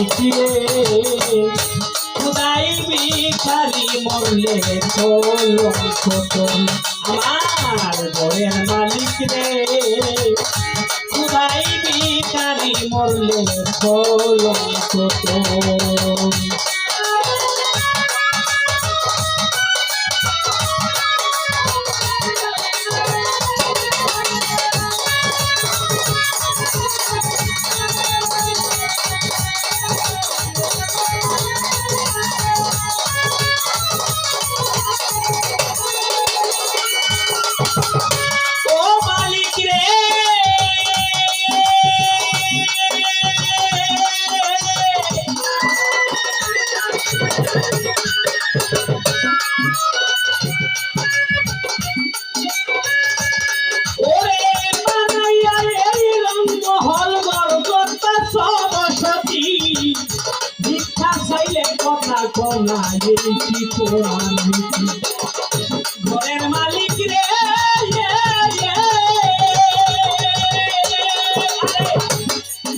মালিক রে খুদাই ভিখারি মরলে কলঙ্ক তোর এই কি নীতি ঘরের মালিক রে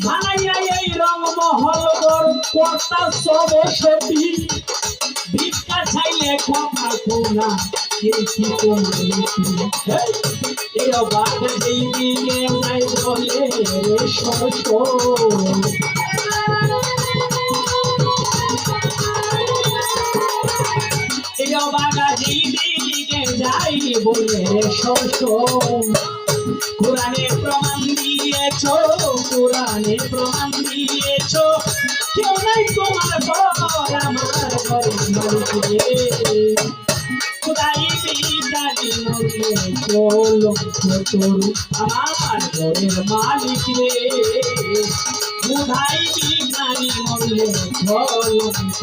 ভানাইয়া এই রংমহল গর কর্তা সবসতী ভিক্ষা চাইলে কথা দিকে নাই বলে রে বলে কোরআনে প্রমাণ দিয়েছ, কোরআনে প্রমাণ দিয়েছ। কেউ নাই তোমার পর আমার তোর আমার ঘরের মালিক রে? খুদাই বিদারি মরলে কলঙ্ক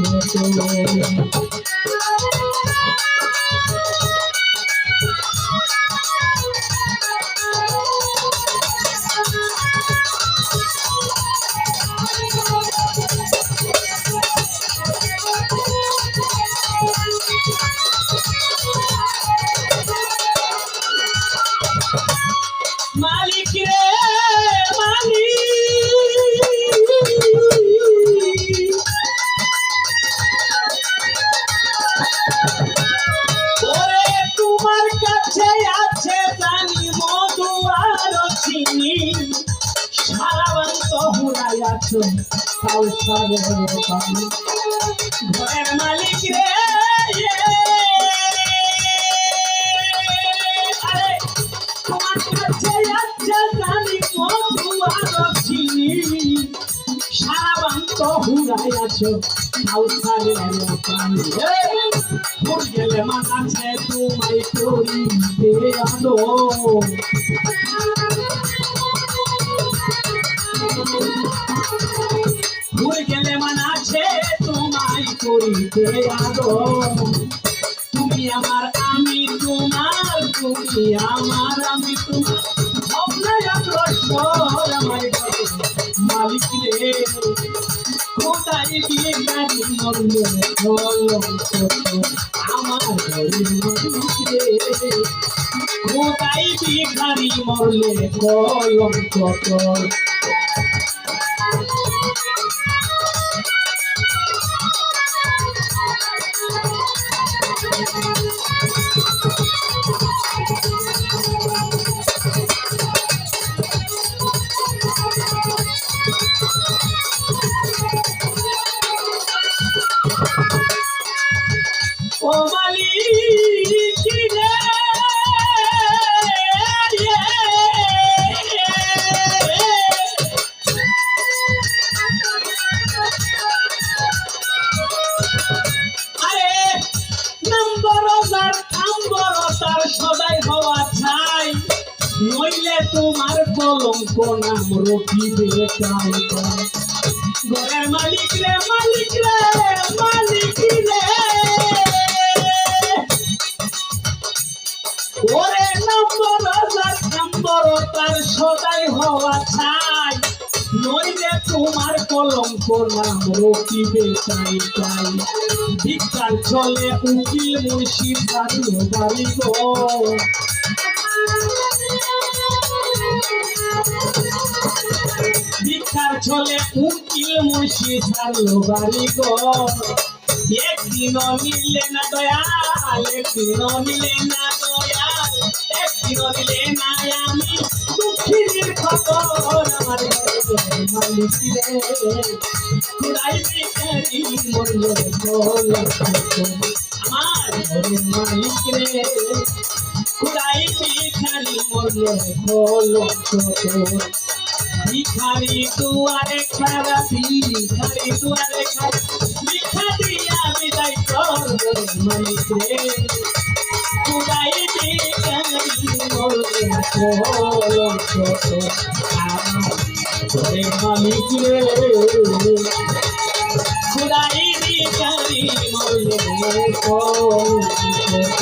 ঘরের মালিক রে হুড়াই আছো কাউসারের গেলে তুমি আমার, আমি তোমার, তুমি আমার, আমি তোমার। মালিক রে, কোথায় দিয়ে গাড়ি আমার ঘরের মালিক রে, কোথায় দিয়ে গাড়ি মরলে কলঙ্ক? তোর ও মালিক রে নইলে তোমার কলঙ্ক নাম রকিবে ঘরের মালিক রে মালিক রে মালিক রে। নম্বর সদাই হওয়া চাই। নইলে তোমার কলঙ্ক নাম রকিবে চাই চাই। ভিক্ষার চলে উকিল মুন্সি বাড়ি বাড়ি গো। ভিক্ষার আসলে উকিল মুন্সি ছাড়লো বাড়ি ঘর একদিনও মিললে না দয়াল, একদিনও মিলে না দয়াল। একদিনও মিলে না আমি দুঃখীর খবর আমার ঘরের মালিক রে খুদাই বিকারি মরলে আমার ঘরের মালিক রে খুদাই বিকারি মরলে বল ভিখারি দুয়ারে খারা ভিখারি দুয়ারে খারা ভিখা দিয়া বিদায় কর মালিক রে খুদাই ভিখারি মরলে কলঙ্ক আমার